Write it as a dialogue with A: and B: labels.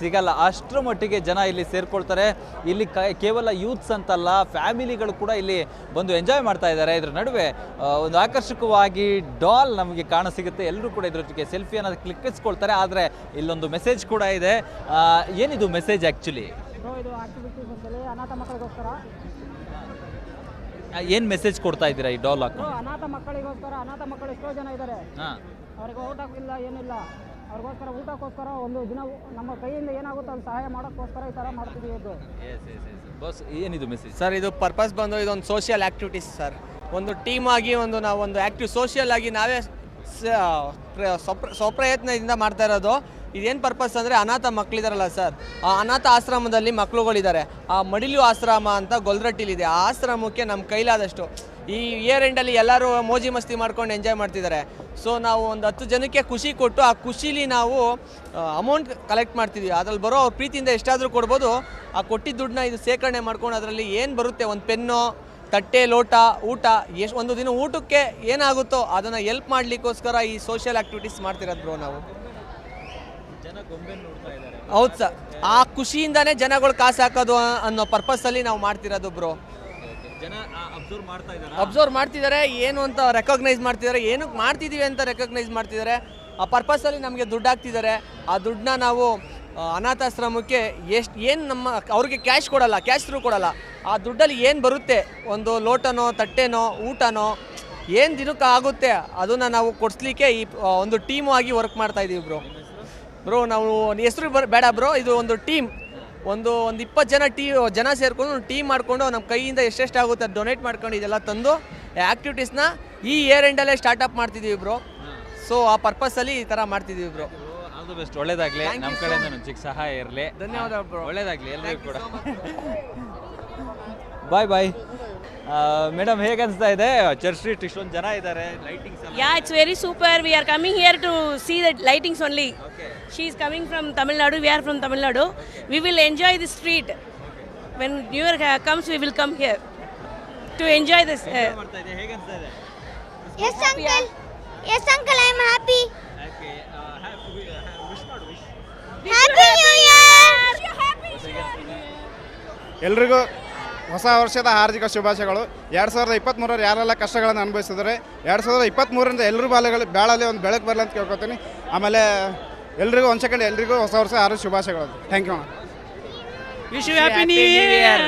A: ಸಿಗಲ್ಲ. ಅಷ್ಟರ ಮಟ್ಟಿಗೆ ಜನ ಇಲ್ಲಿ ಸೇರ್ಕೊಳ್ತಾರೆ. ಇಲ್ಲಿ ಕೇವಲ ಯೂತ್ಸ್ ಅಂತಲ್ಲ ಫ್ಯಾಮಿಲಿಗಳು ಕೂಡ ಇಲ್ಲಿ ಬಂದು ಎಂಜಾಯ್ ಮಾಡ್ತಾ ಇದ್ದಾರೆ. ಇದ್ರ ನಡುವೆ ಒಂದು ಆಕರ್ಷಕವಾಗಿ ಡಾಲ್ ನಮಗೆ ಕಾಣ ಸಿಗುತ್ತೆ. ಎಲ್ಲರೂ ಕೂಡ ಇದ್ರ ಜೊತೆಗೆ ಸೆಲ್ಫಿಯನ್ನು ಕ್ಲಿಕ್ಕಿಸ್ಕೊಳ್ತಾರೆ ಆದರೆ ಇಲ್ಲೊಂದು ಮೆಸೇಜ್ ಕೂಡ ಇದೆ. ಏನಿದು ಮೆಸೇಜ್ ಆ್ಯಕ್ಚುಲಿ ಏನು ಮೆಸೇಜ್ ಕೊಡ್ತಾ ಇದ್ದೀರಾ ಈ ಡಾಲ್ ಹಾಕಿ
B: ಅನಾಥ ಮಕ್ಕಳಿಗೋಸ್ಕರ ಅನಾಥ ಮಕ್ಕಳು ಎಷ್ಟೋ ಜನ ಇದ್ದಾರೆ. ಅವ್ರಿಗೆ ಊಟ ಇಲ್ಲ ಏನಿಲ್ಲ. ಅವ್ರಿಗೋಸ್ಕರ ಊಟಕ್ಕೋಸ್ಕರ ಒಂದು ದಿನ ನಮ್ಮ ಕೈಯಿಂದ ಏನಾಗುತ್ತೋ ಅದು ಸಹಾಯ ಮಾಡೋಕ್ಕೋಸ್ಕರ ಈ ಥರ ಮಾಡ್ತಿದ್ದೀವಿ ಇದು.
A: ಬಸ್ ಏನಿದು ಮೆಸೇಜ್
C: ಸರ್ ಇದು ಪರ್ಪಸ್ ಬಂದು ಇದೊಂದು ಸೋಷಿಯಲ್ ಆ್ಯಕ್ಟಿವಿಟೀಸ್ ಸರ್ ಒಂದು ಟೀಮ್ ಆಗಿ ಒಂದು ನಾವು ಒಂದು ಆ್ಯಕ್ಟಿವ್ ಸೋಷಿಯಲ್ ಆಗಿ ನಾವೇ ಸ್ವಪ್ರಯತ್ನದಿಂದ ಮಾಡ್ತಾ ಇರೋದು. ಇದೇನು ಪರ್ಪಸ್ ಅಂದರೆ ಅನಾಥ ಮಕ್ಕಳಿದಾರಲ್ಲ ಸರ್? ಆ ಅನಾಥ ಆಶ್ರಮದಲ್ಲಿ ಮಕ್ಕಳುಗಳಿದ್ದಾರೆ ಆ ಮಡಿಲು ಆಶ್ರಮ ಅಂತ ಗೊಲ್ರಟ್ಟಿಲಿದೆ. ಆ ಆಶ್ರಮಕ್ಕೆ ನಮ್ಮ ಕೈಲಾದಷ್ಟು ಈ ಇಯರ್ ಎಂಡಲ್ಲಿ ಎಲ್ಲರೂ ಮೋಜಿ ಮಸ್ತಿ ಮಾಡ್ಕೊಂಡು ಎಂಜಾಯ್ ಮಾಡ್ತಿದ್ದಾರೆ ಸೊ ನಾವು ಒಂದು ಹತ್ತು ಜನಕ್ಕೆ ಖುಷಿ ಕೊಟ್ಟು ಆ ಖುಷಿಲಿ ನಾವು ಅಮೌಂಟ್ ಕಲೆಕ್ಟ್ ಮಾಡ್ತಿದ್ವಿ. ಅದ್ರಲ್ಲಿ ಬರೋ ಅವ್ರ ಪ್ರೀತಿಯಿಂದ ಎಷ್ಟಾದರೂ ಕೊಡ್ಬೋದು. ಆ ಕೊಟ್ಟಿದ್ದ ದುಡ್ಡನ್ನ ಇದು ಸೇಕರಣೆ ಮಾಡ್ಕೊಂಡು ಅದರಲ್ಲಿ ಏನು ಬರುತ್ತೆ? ಒಂದು ಪೆನ್ನು, ತಟ್ಟೆ, ಲೋಟ, ಊಟ, ಎಷ್ಟು, ಒಂದು ದಿನ ಊಟಕ್ಕೆ ಏನಾಗುತ್ತೋ ಅದನ್ನು ಎಲ್ಪ್ ಮಾಡಲಿಕ್ಕೋಸ್ಕರ ಈ ಸೋಷಿಯಲ್ ಆ್ಯಕ್ಟಿವಿಟೀಸ್ ಮಾಡ್ತಿರೋದು ಬ್ರೋ ನಾವು
A: ಜನ ಗೊಂಬೆ ನೋಡ್ತಾ ಇದ್ದಾರೆ
C: ಹೌದು ಸರ್. ಆ ಖುಷಿಯಿಂದಾನೇ ಜನಗಳು ಕಾಸು ಹಾಕೋದು ಅನ್ನೋ ಪರ್ಪಸ್ಸಲ್ಲಿ ನಾವು ಮಾಡ್ತಿರೋದು ಬ್ರೋ
A: ಜನ ಅಬ್ಸರ್ವ್
C: ಮಾಡ್ತಿದ್ದಾರೆ ಏನು ಅಂತ ರೆಕಗ್ನೈಸ್ ಮಾಡ್ತಿದ್ದಾರೆ ಏನಕ್ಕೆ ಮಾಡ್ತಿದ್ದೀವಿ ಅಂತ ರೆಕಗ್ನೈಸ್ ಮಾಡ್ತಿದ್ದಾರೆ ಆ ಪರ್ಪಸ್ಸಲ್ಲಿ ನಮಗೆ ದುಡ್ಡು ಹಾಕ್ತಿದ್ದಾರೆ. ಆ ದುಡ್ಡನ್ನ ನಾವು ಅನಾಥಾಶ್ರಮಕ್ಕೆ ಎಷ್ಟು ಏನು ನಮ್ಮ ಅವ್ರಿಗೆ ಕ್ಯಾಶ್ ಕೊಡಲ್ಲ ಕ್ಯಾಶ್ ತ್ರೂ ಕೊಡಲ್ಲ. ಆ ದುಡ್ಡಲ್ಲಿ ಏನು ಬರುತ್ತೆ? ಒಂದು ಲೋಟನೋ ತಟ್ಟೆನೋ ಊಟನೋ ಏನು ದಿನಕ್ಕೆ ಆಗುತ್ತೆ? ಅದನ್ನು ನಾವು ಕೊಡಿಸ್ಲಿಕ್ಕೆ ಈ ಒಂದು ಟೀಮು ಆಗಿ ವರ್ಕ್ ಮಾಡ್ತಾ ಇದ್ದೀವಿ ಬ್ರೋ ಬ್ರೋ ನಾವು ಹೆಸರು ಬರ ಬೇಡ ಬ್ರೋ ಇದು ಒಂದು ಟೀಮ್ ಒಂದು ಒಂದು ಇಪ್ಪತ್ತು ಜನ ಟೀ ಜನ ಸೇರಿಕೊಂಡು ಟೀಮ್ ಮಾಡಿಕೊಂಡು ನಮ್ಮ ಕೈಯಿಂದ ಎಷ್ಟೆಷ್ಟು ಆಗುತ್ತೆ ಡೊನೇಟ್ ಮಾಡ್ಕೊಂಡು ಇದೆಲ್ಲ ತಂದು ಆ್ಯಕ್ಟಿವಿಟೀಸ್ನ ಈ ಇಯರ್ ಎಂಡಲ್ಲೇ ಸ್ಟಾರ್ಟಪ್ ಮಾಡ್ತಿದ್ದೀವಿ ಬ್ರೋ ಸೊ ಆ ಪರ್ಪಸಲ್ಲಿ ಈ ಥರ ಮಾಡ್ತಿದ್ದೀವಿ ಬ್ರೋ
A: ಅದು ಬೆಸ್ಟ್ ಒಳ್ಳೇದಾಗಲಿ. ನಮ್ಮ ಕಡೆಯಿಂದ ನಮ್ಮ ಚಿಕ್ಕ ಸಹಾಯ ಇರಲಿ.
C: ಧನ್ಯವಾದ ಬ್ರೋ
A: ಒಳ್ಳೇದಾಗಲಿ. ಎಲ್ಲರಿಗೂ ಕೂಡ. ಬಾಯ್ ಬಾಯ್ ಮೇಡಮ್ ಹೇಗೆ ಅನಿಸ್ತಾ ಇದೆ ಚರ್ಚ್ ಸ್ಟ್ರೀಟ್ ಇಷ್ಟೊಂದು ಜನ ಇದ್ದಾರೆ ಲೈಟಿಂಗ್ಸ್ ಎಲ್ಲ
D: Yeah, it's very super. We are coming here to see the lightings only.
A: Okay.
D: She is coming from Tamil Nadu. We are from Tamil Nadu. We will enjoy the street. When New Year uh, comes, we will come here to enjoy this. Uh,
A: ಮಾಡ್ತಾ ಇದೆ ಹೇಗೆ ಅನಿಸ್ತಾ ಇದೆ
E: Yes, uncle. Yes, uncle. I'm happy.
A: ಮಾಡು
E: New Year.
F: ಎಲ್ರಿಗೂ ಹೊಸ ವರ್ಷದ ಹಾರ್ದಿಕ ಶುಭಾಶಯಗಳು. ಎರಡು ಸಾವಿರದ ಇಪ್ಪತ್ತ್ಮೂರರು ಯಾರೆಲ್ಲ ಕಷ್ಟಗಳನ್ನು ಅನುಭವಿಸಿದರೆ ಎರಡು ಸಾವಿರದ ಇಪ್ಪತ್ತ್ಮೂರರಿಂದ ಎಲ್ಲರೂ ಬಾಲೆಗಳು ಬೇಳಲ್ಲಿ ಒಂದು ಬೆಳಕು ಬರಲಿ ಅಂತ ಕೇಳ್ಕೊತೀನಿ. ಆಮೇಲೆ ಎಲ್ರಿಗೂ ಒಂದು ಸೆಕೆಂಡ್ ಎಲ್ರಿಗೂ ಹೊಸ ವರ್ಷ ಹಾರ್ದಿಕ ಶುಭಾಶಯಗಳು. Thank you
B: wish you happy new year